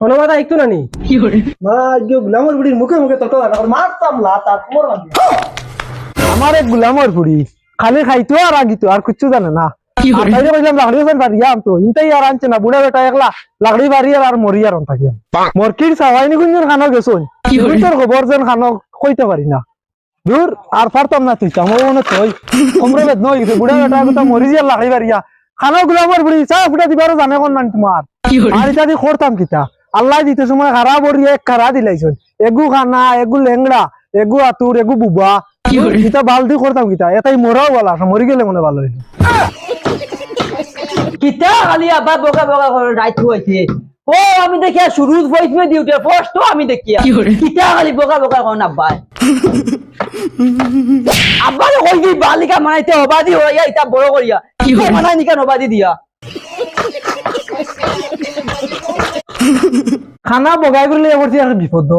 অনুবাদ একটু নানি। মা গুলামর বুড়ির মুখে মুখে তত মারতাম লা তার কোমর আমার এক গুলামর বুড়ি খালি খাইতো আর আগিতো আর কিচ্ছু জানে না। খবর যেন খানো কইতে পারি না। দূর আর পারতাম না তুই আমার মনে তুই তোমরা বেদ নই বুড়া বেটা কথা মরি যে লাকড়ি বাড়িয়া খানো গুলামর বুড়ি চা ফুটা দিবারও জানে কোন মান তোমার। আর দিয়ে করতাম কিতা? আল্লাহ দিতে সময় খারা বড়ি এক খারা দিলাইছুন। এগু খানা এগু লেংড়া এগু আতুর এগু বুবা। কিতা বালতি করতাম কিতা? এটাই মরাও বলা মরি গেলে মনে ভালো হইল কিতা খালি আবার বোকা বোকা করে রাইট হইছে? ও আমি দেখি শুরু ভয়েস মে ফার্স্ট তো আমি দেখি কিতা খালি বোকা বোকা কোন আব্বা আব্বা কই কি বালিকা মানাইতে অবাদি হইয়া ইতা বড় করিয়া। কি মানাই নিকান অবাদি দিয়া। খানা বগাই করলে এবার আর বিপদ।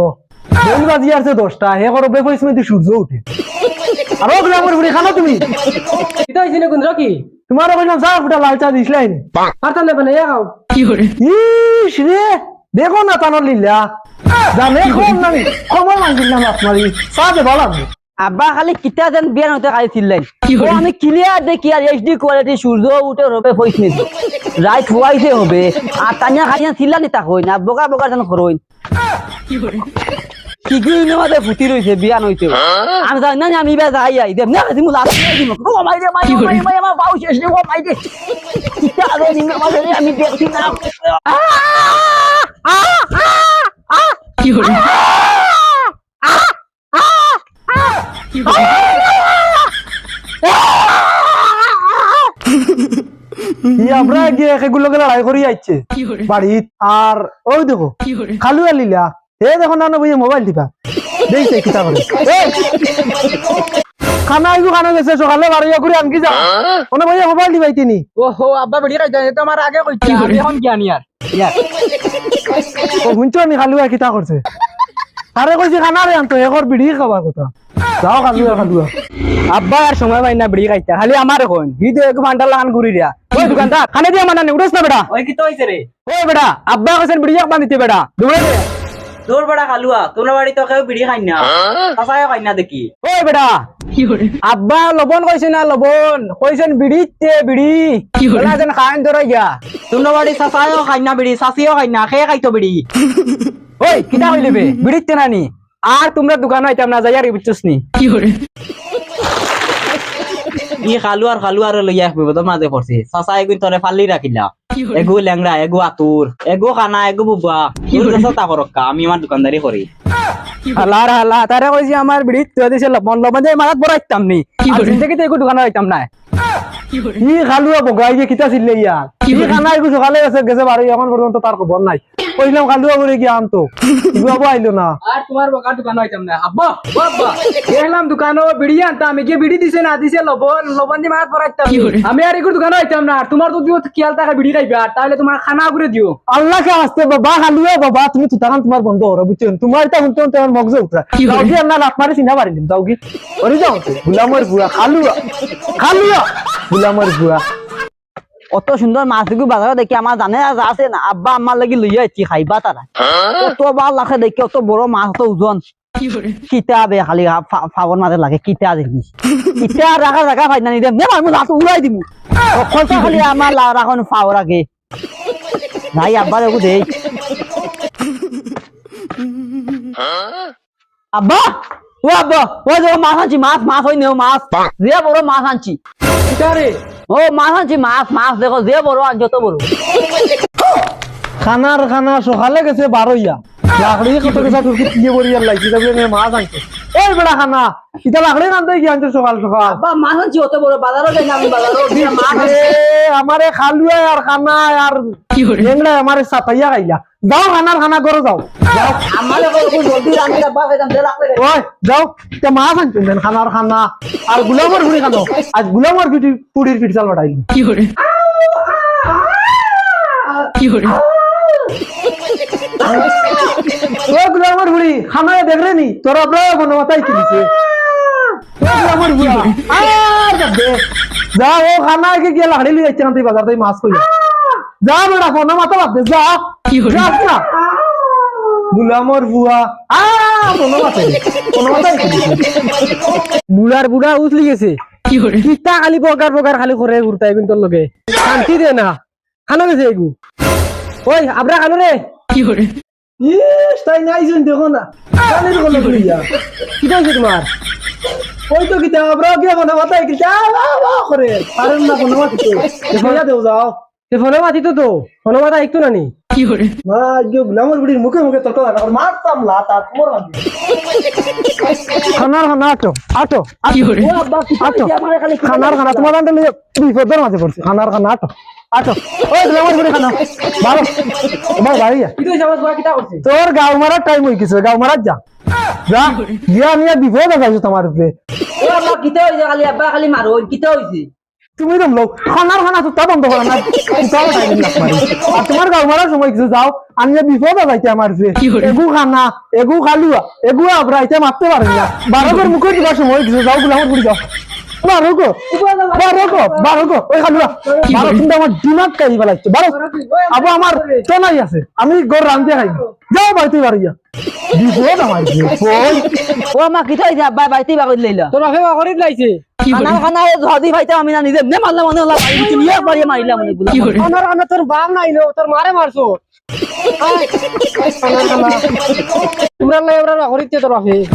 বাজি আছে দশটা হে করো মধ্যে সূর্য উঠে। আরও গ্রামের বুড়ি খানা তুমি। এটা হয়েছিল কোন কি? তোমার কইলাম যা ফুটা লাল চা দিছিলাই পারতাম না কি খাও। ইস রে দেখো না তানো লিলা। জানে কোন নামি কমল মানছিল না আপনারই চা দে ভালো লাগবে। আব্বা খালি কিতা যেন বিয়ান হতে খাইছিলেন ও আমি ক্লিয়ার দেখি আর এইচডি কোয়ালিটি সূর্য উঠে রবে পয়স নিছি রাইট হওয়াইছে হবে আর তানিয়া খাইয়া ছিলা নি তা কই না বোকা বোকা যেন করইন কি ফুটি রইছে বিয়ান হইতে আমি জানি না আমি বা যাই আই দেব না দিমু লাস্ট দিম ও মাই দে মাই মাই মাই আমার বাউ শেষ রে ও মাই দে কিতা আলো নিম মাঝে আমি দেখছি না আ আ আ কি হলো আমরা গিয়ে সেগুলোকে লড়াই করি যাচ্ছে বাড়িত আর ওই দেখো খালু আলিলা হে দেখো না বুঝে মোবাইল টিপা। দেখছে কিতা করে এই, খানা আইগু খানা গেছে সকালে বাড়িয়া করে আনকি যা। ওনে ভাইয়া মোবাইল টিপাই তিনি। ওহো আব্বা বেড়ি খাইতে তো আমার আগে কইছি আমি এখন জ্ঞানী আর। ও নি খালু আর কিতা করছে? আরে কইছি খানা রে আনতো একর বিড়ি খাবার কথা। যাও খালু খালু। আব্বা আর সময় পাই না বেড়ি খাইতে খালি আমার এখন। হি তো এক ঘণ্টা লাগান ঘুরি দিয়া। ওই দোকানদার খানে দিয়া মানা নে উড়স না বেটা? ওই কি তো হইছে রে ওই বেটা আব্বা কইছেন বিড়ি এক বান্ধিতে বেটা? দৌড়ে দে তোর বড়া খালুয়া তোর বাড়ি তো কেউ বিড়ি খাই না। সবাই খাই না দেখি। ওই বেটা আব্বা লবণ কইছে না লবণ? কইছেন বিড়িতে বিড়ি বেলা যেন খাইন ধরে গিয়া। তোর বাড়ি সাসায়ও খাই না বিড়ি সাসিও খাই না খেয়ে খাইতো বিড়ি ওই কিটা হইলে বে? বিড়িতে নানি আর তোমরা দোকান আইতাম না যাই আর বুঝছস নি। ই খালু আর খালু আর লইয়া বিপদর মাঝে পড়ছে সাসা এগুন তোরে ফালি রাখিলা এগু ল্যাংড়া এগু আতুর এগু খানা এগু বুবা। তা করক্কা আমি আমার দোকানদারি করি হালা তারে কইছি আমার বিড়িত তুই দিছে লবণ লবণ যাই মারাত বড় আইতাম নি। আর জিন্দগি তো একটু দোকান আইতাম না ই খালু বগাই যে কিতা ছিল ই খানা আইগু সকালে গেছে গেছে বাড়ি এখন পর্যন্ত তার খবর নাই। কইলাম খালু করে গিয়ে আনতো? বাবু আইলো না। আর তোমার দোকান না। আব্বা বিড়ি আনতাম আমি কি বিড়ি দিছে না দিছে লবণ লবণ দিয়ে মারাত বড় আমি আর একটু দোকান আইতাম না তোমার তো দিও কিয়াল টাকা বিড়ি খাইবে আর তাহলে তোমার খানা করে দিও। আল্লাহকে আসতে বাবা খালু বাবা তুমি তো তখন তোমার বন্ধ হরো বুঝছেন তোমার শুনতে শুনতে আমার মগজে উঠরা যাও কি আমরা লাত মারি চিনা পারিলাম যাও কি ওরে যাও তো গুলামর বুয়া খালুয়া খালুয়া গুলামর বুয়া অত সুন্দর মাছ দেখি বাজারে দেখি আমার জানে আছে না আব্বা আমার লাগি লইয়া আইছি খাইবা তারা অত ভালো লাগে দেখি অত বড় মাছ অত ওজন। কিতা বে খালি ফাগর মাঝে লাগে কিতা দেখি। কিতা রাখা জায়গা ফাইনা নিদে নে আমি লাত উড়াই দিমু। অকলটা খালি আমার রাখন ফাওর আগে। ভাই আব্বা দেখো দেই। আব্বা! ও আব্বা ও যে মাছ আনছি মাছ মাছ হই নেও মাছ। যে বড় মাছ আনছি। ও মাছ আনছি মাছ মাছ দেখো যে বড় আন যত বড়। খানার খানা সকালে গেছে বারোইয়া। লাকড়ি কত গেছে তোর কি দিয়ে বড়িয়ার লাগছে তাহলে নে মাছ আনছে। এই বেড়া খানা ইটা লাকড়ি আনতে গিয়ে আনছে সকাল সকাল আব্বা মাছ আনছি অত বড় বাজারও যাই না আমি বাজারও মাছ আমারে খালুয়া আর খানা আর লেংড়া আমারে সাতাইয়া খাইলা। যাও খানার খানা করে যাও। যাও। যে তে মাছ আনছেন দেন খানার খানা আর গুলামর ফুড়ি খানো আজ গুলামর পিটি পুড়ির পিঠ চাল বাটাইলি ও গুলামর ফুড়ি খানা দেখলে নি? তোর আপনার মনে মাথায় কিনিছে গুলামর আর যা ও খানা কে গিয়ে লাড়ি লিয়ে যাচ্ছে না তুই বাজার মাছ কইয়া যা বেড়া ফোন মাথা বাদ দে যা। যাস না গুলামর বুয়া। আ কোনো মাতে কোনো মাথায় বুড়া উঠলি গেছে। কিতা খালি বগার বগার খালি করে ঘুরতাই কিন্তু লগে। শান্তি দে না খানো গেছে এগু ওই আবরা খানো রে ইস তাই নাই শুন দেখো না। কানের গলে ঘুরিয়া কিটা হইছে তোমার ওই তো কিতা আবরা গিয়ে কোনো মাথায় কিতা? আ আ করে পারেন না কোনো মাথায় দেখা দেও যাও ফোনে মাতি তো। তো ফোনে মাথা একটু না নি খানার খানা আটো আটো ও আব্বা কিতা আটো হইছে আমার খালি খানার খানা তোমার বিপদের মাঝে পড়ছে খানার খানা আটো আটো। ওই গুলামর বুড়ি খানা বারো তোমার বাড়ি যা। কিন্তু সমাজ বুয়া কিটা করছে? তোর গাও মারার টাইম হয়ে গেছে গাও মারার যা। যা গিয়া নিয়ে বিপদ দেখাইছো তোমার উপরে। কিতা হইছে খালি আব্বা খালি মারো কিতা হইছে তুমি দম লোক খানার খানা তো বন্ধ করো না তোমার। গাও মারার সময় কিছু যাও আমি যে বিপদ দেখাইতে আমার উপরে এগু খানা এগু খালুয়া এগু আবরাইতে মারতে পারে না। বারো মুখে দিবার সময় কিছু যাও গুলামর বুড়ি যাও। বারো গো বারো গো বারো গো ওই খালুয়া। বারো কিন্তু আমার দিমাগ কাই বেলাইছে বারো আবু আমার কেনাই আছে আমি গর রান্ধতে খাই যাও বাড়িতে বাড়িয়া বিপদ আমার বিপদ ও আমা কিতা হইছে আব্বা বাইতে বাগত লইলা তোর বাপে বাকরিত লাইছে খানা খানা যদি ভাইতে আমি না নিজে এমনি মারলাম মনে হলো বাড়ি কিছু নিয়ে বাড়ি মারিলাম মনে গুলা আমার আনা তোর বাপ নাই লো তোর মারে মারছো তোমরা লাই ওরা বাকরিতে তোর বাপে।